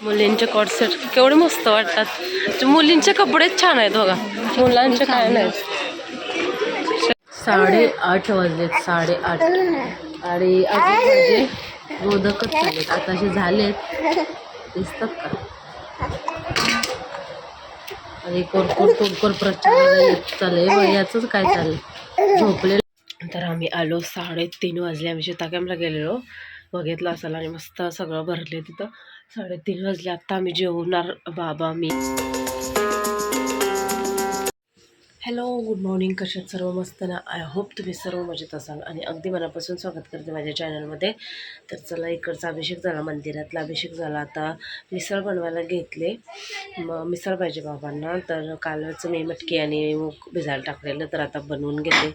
मुलींचे कॉट केवढे मस्त वाटतात. मुलींचे कपडेच छान आहेत बघा. मुलांचे काय नाही. साडेआठ वाजलेत साडेआठ आणि अजून म्हणजे मोदकच झालेत आताशे झालेत. दिसतात का? आणि कोरकोर कोरकोर प्रचंड येत चाललंय मग याचंच काय चाललंय? झोपले तर आम्ही आलो साडेतीन वाजले आम्ही शेताकॅम्पला गेलेलो. बघितलं असाल आणि मस्त सगळं भरले तिथं. साडेतीन वाजले आत्ता आम्ही जेवणार बाबा मी. हॅलो गुड मॉर्निंग कशात सर्व मस्त ना? आय होप तुम्ही सर्व मजेत असाल आणि अगदी मनापासून स्वागत करते माझ्या चॅनलमध्ये तर चला इकडचा अभिषेक झाला मंदिरातला अभिषेक झाला. आता मिसळ बनवायला घेतले. मग मिसळ पाहिजे बाबांना. तर कालच मी मटकी आणि मूग भिजायला टाकलेलं तर आता बनवून घेते.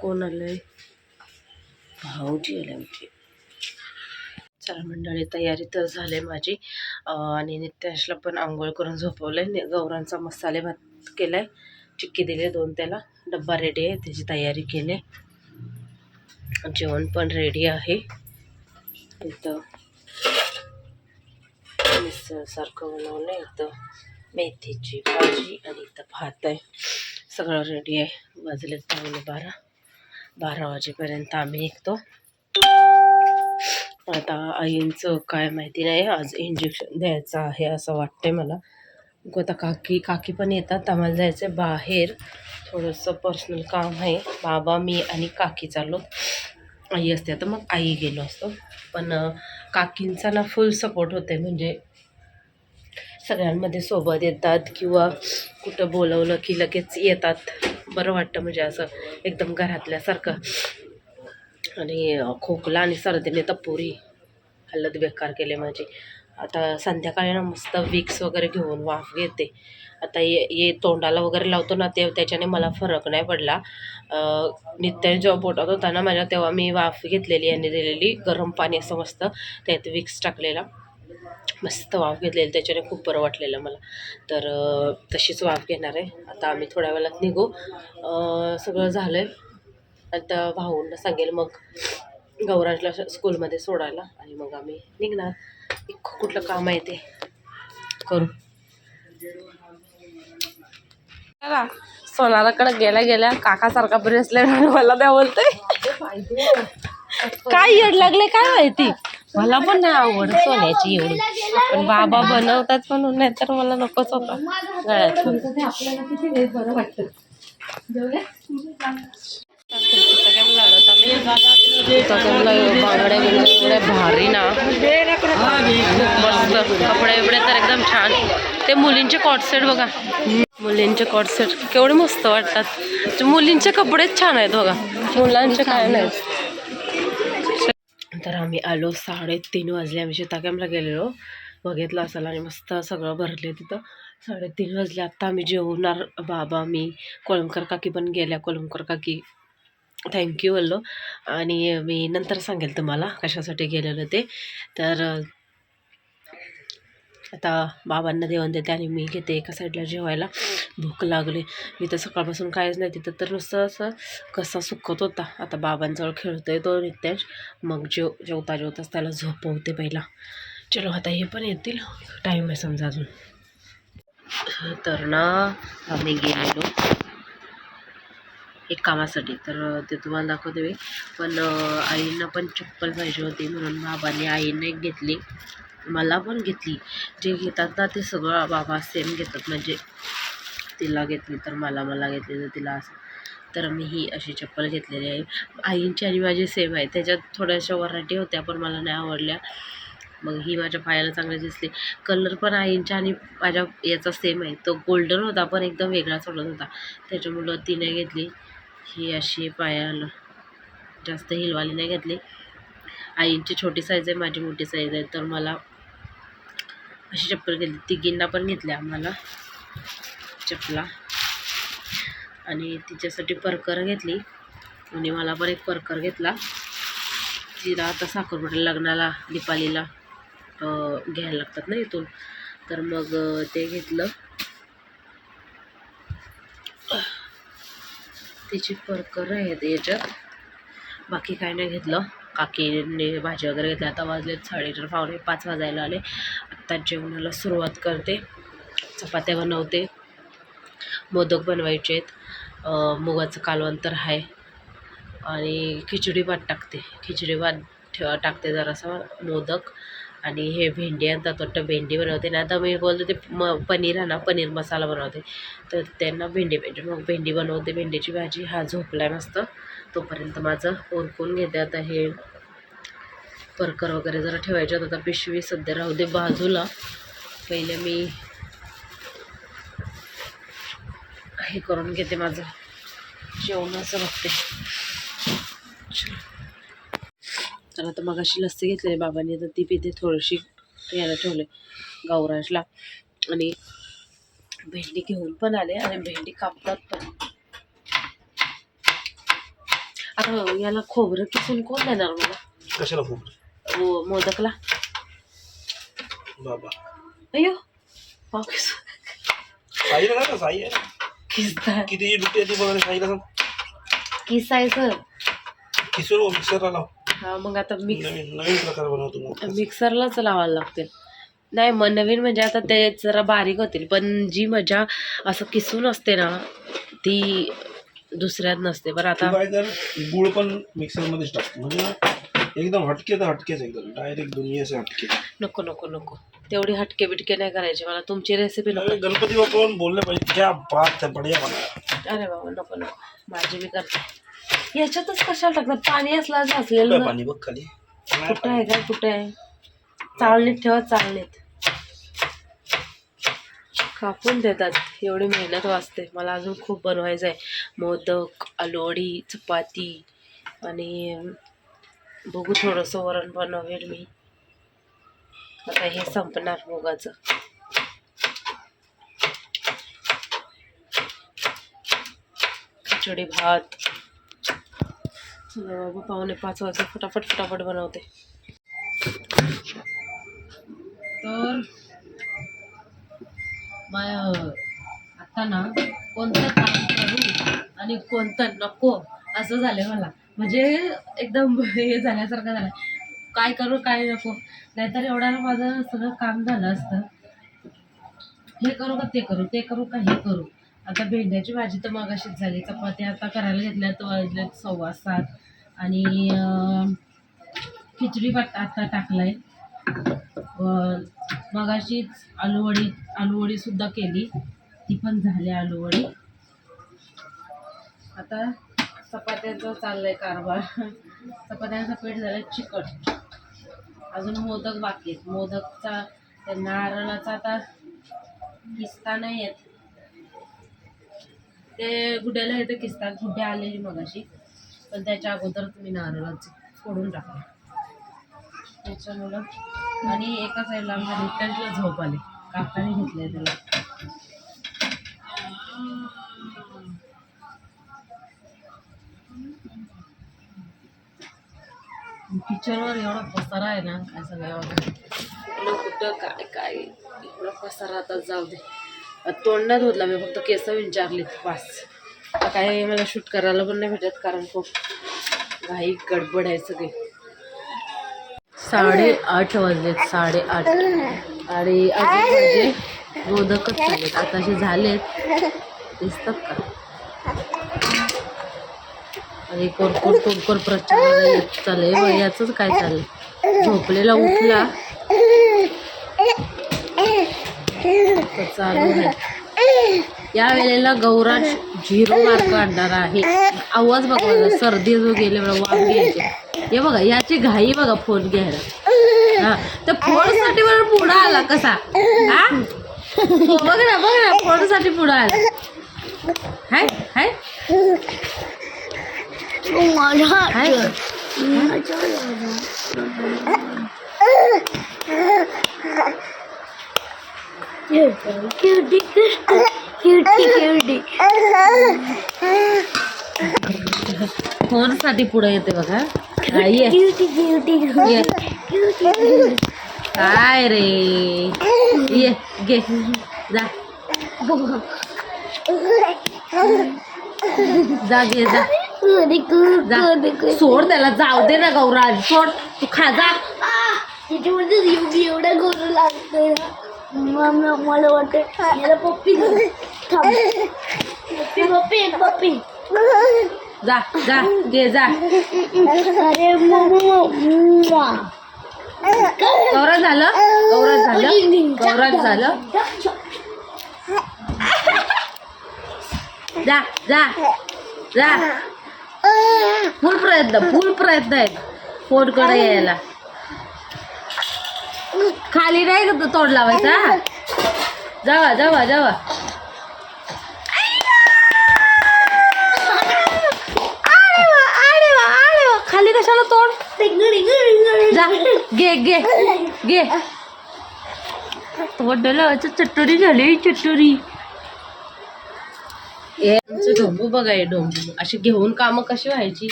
कोण आलं आहे भाऊजी आले आमची. चला मंडळी तयारी तर झाली माझी. आणि नित्याशला पण आंघोळ करून झोपवलं आहे गौरांचा मसाले भात केला आहे चिक्की दिले दोन त्याला. डब्बा रेडी आहे. त्याची तयारी केली आहे. जेवण पण रेडी आहे. इथं मिसळसारखं बनवलं आहे इथं मेथीची भाजी आणि इथं भात आहे. सगळं रेडी आहे. वाजले पावणे बारा. बारा वाजेपर्यंत आम्ही निघतो. आता आईंचं काय माहिती नाही आज इंजेक्शन द्यायचं आहे असं वाटतंय मला. आता काकी काकी पण येतात आम्हाला जायचं आहे बाहेर. थोडंसं पर्सनल काम आहे. बाबा मी आणि काकी चाललो. आई असते आता मग आई गेलो असतो. पण काकींचा ना फुल सपोर्ट होते म्हणजे सगळ्यांमध्ये सोबत येतात किंवा कुठं बोलवलं की लगेच येतात. बरं वाटतं म्हणजे असं एकदम घरातल्यासारखं. आणि खोकला आणि सर्दीने तर पुरी हल्लत बेकार केले माझी. आता संध्याकाळी ना मस्त विक्स वगैरे घेऊन वाफ घेते. आता ये ये तोंडाला वगैरे लावतो ना ते त्याच्याने मला फरक नाही पडला. नित्याने नित्य जेव्हा पोटात होता ना माझ्या तेव्हा मी वाफ घेतलेली आणि दिलेली गरम पाणी असं मस्त त्यात विक्स टाकलेला. मस्त वाफ घेतलेली त्याच्याने खूप बरं वाटलेलं मला. तर तशीच वाफ घेणार आहे. आता आम्ही थोड्या वेळात निघू. सगळं झालं आहे आता भाऊंना सांगेल मग गौराजला स्कूलमध्ये सोडायला आणि मग आम्ही निघणार. एक कुठलं काम आहे ते. करू. सोनाराकडे गेल्या गेल्या काकासारखा ब्रेसलेट मला द्या बोलते काय येड लागले काय माहिती? मला पण नाही आवड सोन्याची एवढी. पण बाबा बनवतात म्हणून नाही तर मला नकोच होता. गळ्यात. बांगड्या बिंगड्या एवढ्या भारी ना. मस्त कपडे बिपडे तर एकदम छान. ते मुलींचे कॉट सेट बघा. मुलींचे कॉट सेट केवढे मस्त वाटतात. मुलींचे कपडेच छान आहेत बघा. मुलांचे काय नाही. तर आम्ही आलो साडेतीन वाजले. आम्ही शेताकॅम्पला गेलेलो. बघितलं असाल आणि मस्त सगळं भरले तिथं. साडेतीन वाजले. आत्ता आम्ही जेवणार बाबा मी कोळंबकर काकी पण गेल्या. कोळंबकर काकी थँक्यू बोललो आणि मी नंतर सांगेल तुम्हाला कशासाठी गेलेलं ते. तर आता बाबांना देऊन देते आणि मी घेते एका साईडला जेवायला. भूक लागली. मी तर सकाळपासून काहीच नाही तिथं तर नुसतं असं कसा सुकत होता. आता बाबांजवळ खेळतोय तो नित्याश मग जेव जेवता जेवताच त्याला झोपवते पहिला. चलो आता हे पण येतील. टाईम आहे समजा अजून. तर ना आम्ही गेलेलो. एक कामासाठी. तर ते तुम्हाला दाखवते मी. पण आईंना पण चप्पल पाहिजे होती. म्हणून बाबांनी आईने एक घेतली. मला पण घेतली. जे घेतात ना ते सगळं बाबा सेम घेतात. म्हणजे तिला घेतली तर मला मला घेतली तर तिला असं. तर मी ही अशी चप्पल घेतलेली आहे. आईंची आणि माझी सेम आहे. त्याच्यात थोड्याशा व्हरायटी होत्या पण मला नाही आवडल्या. मग ही माझ्या पायाला चांगली दिसली. कलर पण आईंच्या आणि माझ्या याचा सेम आहे. तो गोल्डन होता पण एकदम वेगळाच वाटत होता. त्याच्यामुळं तिने घेतली. ही अशी पायाला जास्त हिलवाली नाही घेतली. आईंची छोटी साईज आहे माझी मोठी साईज आहे तर मला अशी चप्पल घेतली. तिघींना पण घेतल्या आम्हाला चपला. आणि तिच्यासाठी परकर घेतली. आणि मला पण एक परकर घेतला. तिला आता साखरपुड्याला लग्नाला दीपालीला घ्यायला लागतात ना इथून. तर मग ते घेतलं. तिची परकर आहेत याच्यात. बाकी काय नाही घेतलं. काकीने भाजी वगैरे घेतली आता वाजलेत साडेचार पावणे पाच वाजायला आले. आत्ता जेवणाला सुरुवात करते. चपात्या बनवते. मोदक बनवायचे आहेत. मुगाचं कालवण तर आहे. आणि खिचडी भात टाकते. खिचडी भात ठेवा टाकते जरासा मोदक. आणि हे भेंडी आणतात वाटतं भेंडी बनवते. ना आता मी बोलते ते म पनीर आहे ना पनीर मसाला बनवते. तर त्यांना भेंडी पाहिजे मग भेंडी बनवते. भेंडीची भाजी हा झोपला मस्त तोपर्यंत माझं ओरकून घेते. आता हे परकर वगैरे जरा ठेवायचे आता पिशवी सध्या राहू दे बाजूला. पहिले मी हे करून घेते माझं. जेवणाचं बघते. तर आता मग अशी लस्सी घेतलेली बाबांनी तर ती पिते थोडीशी यायला ठेवले गौराजला आणि भेंडी घेऊन पण आले आणि भेंडी कापतात पण. आता याला खोबरं किसून कोण देणार मला कशाला खूप हो मोदकला. बाबा. अयो किसून साईला ना साई आहे. ना. किसता किती दुखते ती बघा साईला सांग. किसायचं. किशोर मिक्सरला लाव हा मग आता मिक्स नवीन नवीन प्रकार बनवतो मिक्सरलाच लावायला लागतील. नाही मग नवीन म्हणजे आता ते जरा बारीक होतील पण जी मजा असं किसून असते ना ती दुसऱ्यात नसते. बरं तू आता काय कर गुळ पण मिक्सर मध्येच टाक म्हणजे एकदम हटके तर हटकेच एकदम. डायरेक्ट दुनिया से हटके. नको नको नको. तेवढी हटके बिटके नाही करायची मला. तुमची रेसिपी नको. अरे गणपती बाप्पा बोलले पाहिजे. क्या बात है बढ़िया बना. अरे बाबा नको नको. माझी मी करते. याच्यातच कशाला टाकतात? पाणी असलं असं असलेलं पाणी बघ खाली. कुठं आहे काय? कुठं आहे? चाळणीत ठेवा चाळणीत. कापून देतात. एवढी मेहनत वाचते. मला अजून खूप बनवायचं आहे मोदक आलोडी चपाती आणि बघू थोडंसं वरण बनवेल मी. आता हे संपणार मुगाचं. खिचडी भात. बाबा पावणे पाच वाजता फटाफट फटाफट बनवते. तर माय आता ना कोणतं काम करू आणि कोणतं नको असं झालंय मला. म्हणजे एकदम हे झाल्यासारखं झालं काय करू काय नको. नाहीतर एवढ्या माझं सगळं काम झालं असतं. हे करू का ते करू ते करू का हे करू. आता भेंड्याची भाजी तर मगाशीच झाली. चपाती आता करायला घेतल्या तर वाजले सव्वा सात. आणि खिचडी भात आता टाकलाय. मग अशीच आलूवडी आलूवडीसुद्धा केली. ती पण झाली आलूवडी. आता चपात्याचं चाललाय कारभार. चपात्यांचं पीठ झालं चिकट. अजून मोदक बाकी आहेत. मोदकचा त्या नारळाचा आता किस्ता नाही आहेत. ते गुड्याला येतं किस्तात गुड्डे आलेली मगाशी. पण त्याच्या अगोदर तुम्ही नारळाचे फोडून टाकले. त्याच्यामुळं आणि एका साईडला आमच्या नित्यांशला झोप आली. काकाने घेतले त्याला. किचनवर एवढा पसारा आहे ना काय सगळ्या कुठं काय काय? एवढा पसारा आता जाऊ दे. तोंड नाही धुतला मी फक्त केस विचारलीत पास आता काय मला शूट करायला पण नाही भेटत कारण खूप घाई गडबड आहे सगळी. साडेआठ वाजलेत साडेआठ आणि अजून म्हणजे मोदकच झालेत आता असे झालेत दिसतात का? आणि कोरकोर कोरकोर प्रचंड येत चाललंय? याचंच काय चाललंय? झोपलेला उठला. तर चालू आहे. या वेळेला गौराज झिरो मार्क आणणार आहे. आवाज बघा सर्दी जो गेले घ्यायचे हे बघा याची घाई बघा फोन घ्यायला. हा तर फोनसाठी मला पुढं आला कसा? हा? बघ ना बघ ना फोनसाठी पुढं आला. हाय हाय. हाय. फोनसाठी पुढे येते बघा. ये. काय रे? ये घे. जा. जा घे जा. सोड त्याला जाऊ दे ना गौराज. सोड. तू खा जा. त्याच्यामध्ये एवढी ना मग मला वाटतं याला पप्पी. थांब. पप्पी पप्पी पप्पी. जा जा घे जा. अरे मम्मा झालं? झालं? झालं? जा जा. जा फुल प्रयत्न फुल प्रयत्न आहे फोनकडे यायला. खाली नाही तोड लावायचा? जावा जावा जावा. खाली कशाला तोड? जा घे घे घे. तोंड लावायचं चटोरी झाली चटोरी. हे आमचं ढोंबू बघा हे ढोंबू. अशी घेऊन कामं कशी व्हायची?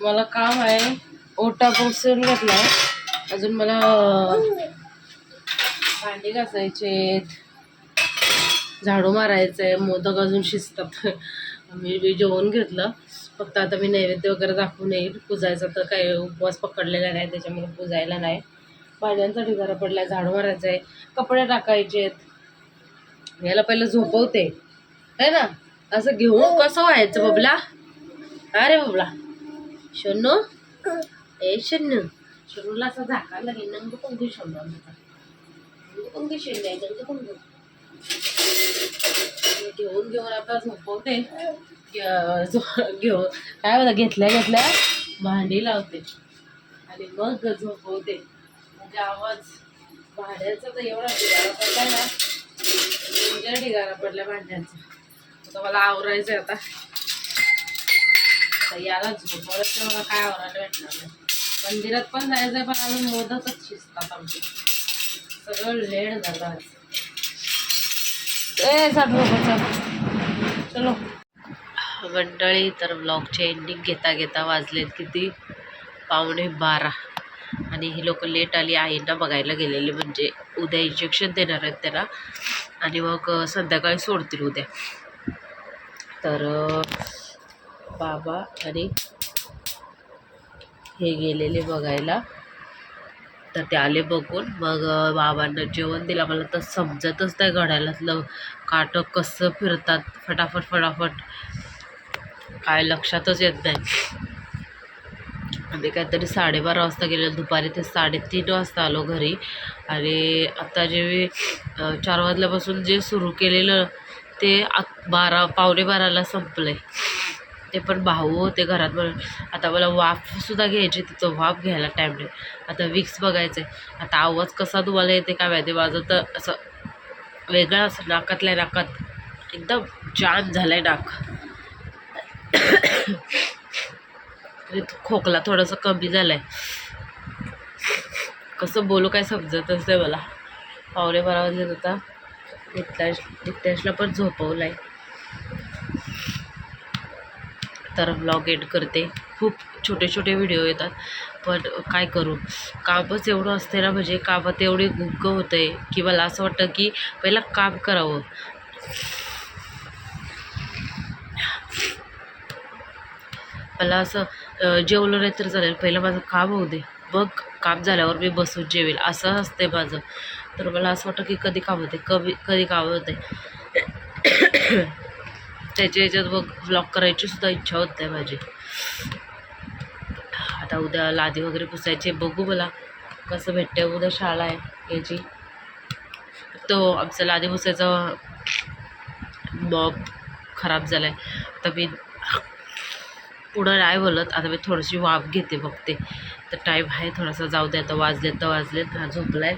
मला काम आहे. ओटा पुसून घेतलाय अजून मला भांडी घासायचे झाडू मारायचं आहे मोदक अजून शिजतात. मी मी जेवण घेतलं. फक्त आता मी नैवेद्य वगैरे दाखवून येईल. पुजायचा तर काही उपवास पकडलेला नाही त्याच्यामुळे पुजायला नाही. भाज्यांचा ढिगारा आहे झाडू मारायचं आहे कपडे टाकायचे आहेत याला पहिलं झोपवते. है ना? असं घेऊन कसं व्हायचं बबला? अरे बबला. शनू ए शनू शनूला असं झाकायला लागेल नंग कोणती शोधला कोणती शेंडा शिरले नंग कोणती घेऊन घेऊन आता झोपवते. घेऊन काय होतं घेतल्या घेतल्या भांडी लावते. आणि मग झोपवते. म्हणजे आवाज भांड्याचा तर एवढा ढिगारा पडला ना म्हणजे ढिगारा पडला भांड्यांचा. आता मला आवरायचं आता. तर याला झोपवायचं मला काय आवरायला भेटणार नाही. मंदिरात पण जायचं आहे पण अजून मोदकच शिजतात आमचे. सगळं लेट झालं ए साठ चलो. मंडळी तर ब्लॉगचे एंडिंग घेता घेता वाजलेत किती? पावणे बारा. आणि ही लोक लेट आली आईंना बघायला गेलेले म्हणजे उद्या इंजेक्शन देणार आहेत त्यांना आणि मग संध्याकाळी सोडतील उद्या. तर बाबा आणि हे गेलेले बघायला. तर ते आले बघून. मग बाबांना जेवण दिलं. मला तर समजतच नाही घड्याळातलं काटं कसं फिरतात. फटाफट फटाफट. काय लक्षातच येत नाही. आम्ही काहीतरी साडेबारा वाजता गेलो दुपारी ते साडेतीन वाजता आलो घरी. आणि आता जे मी चार वाजल्यापासून जे सुरू केलेलं ते बारा पावणे बाराला संपलं आहे ते पण भाऊ होते घरात म्हणून आता मला वाफसुद्धा घ्यायची तिथं वाफ घ्यायला टाईम नाही. आता विक्स बघायचं आहे आता आवाज कसा तुम्हाला येते काय माहिती माझं तर असं वेगळं असं नाकातल्या नाकात एकदम जाम झालं आहे नाक खोकला थोडासा कमी झाला आहे कसं बोलू काय समजतच नाही मला. पावणे बारा वाजले होता नित्याश नित्याशला पण झोपवलं आहे तर ब्लॉग एड करते. खूप छोटे छोटे व्हिडिओ येतात. पण काय करू? कामच एवढं असते ना म्हणजे कामात एवढे गुग्ग होतं आहे की मला असं वाटतं की पहिला काम करावं. मला असं जेवलं नाही तर चालेल. पहिलं माझं काम होऊ दे. मग काम झाल्यावर मी बसून जेवेल. असं असते माझं. तर मला असं वाटतं की कधी काम होते? कमी कधी काम होते? त्याच्या ह्याच्यात मग व्लॉग करायची सुद्धा इच्छा होत नाही माझी. आता उद्या लादी वगैरे पुसायची बघू मला कसं भेटते उद्या शाळा आहे याची. तो आमचा लादी पुसायचा बॉब खराब झाला आहे आता मी पुढं नाही बोलत आता मी थोडीशी वाफ घेते बघते. तर टाईम आहे थोडासा जाऊ दे आता वाजलेत तर वाजलेत हा झोपला आहे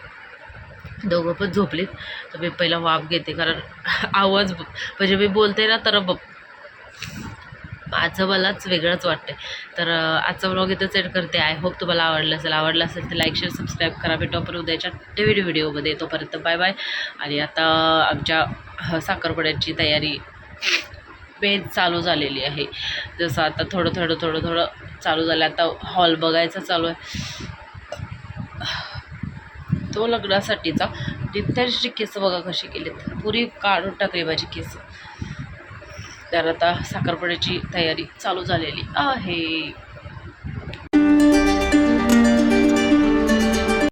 दोघं पण झोपलीत. तर मी पहिला वाफ घेते कारण आवाज म्हणजे मी बोलते ना तर ब माझं मलाच वेगळंच वाटते तर आजचं आजचा ब्लॉग इथंच एड करते. आय होप तुम्हाला आवडलं असेल आवडलं असेल तर लाईक शेअर सबस्क्राईब करा. भेटू उद्याच्या नवीन व्हिडिओमध्ये तोपर्यंत बाय बाय आणि आता आमच्या साखरपुड्याची तयारी पेज चालू झालेली आहे. जसं आता थोडं थोडं थोडं थोडं चालू झालं. आता हॉल बघायचा चालू आहे. तो लग्नासाठीचा. नित्याची केस बघा कशी केलीत. पुरी काढून टाकली माझी केस. तर आता साखरपुड्याची तयारी चालू झालेली आहे.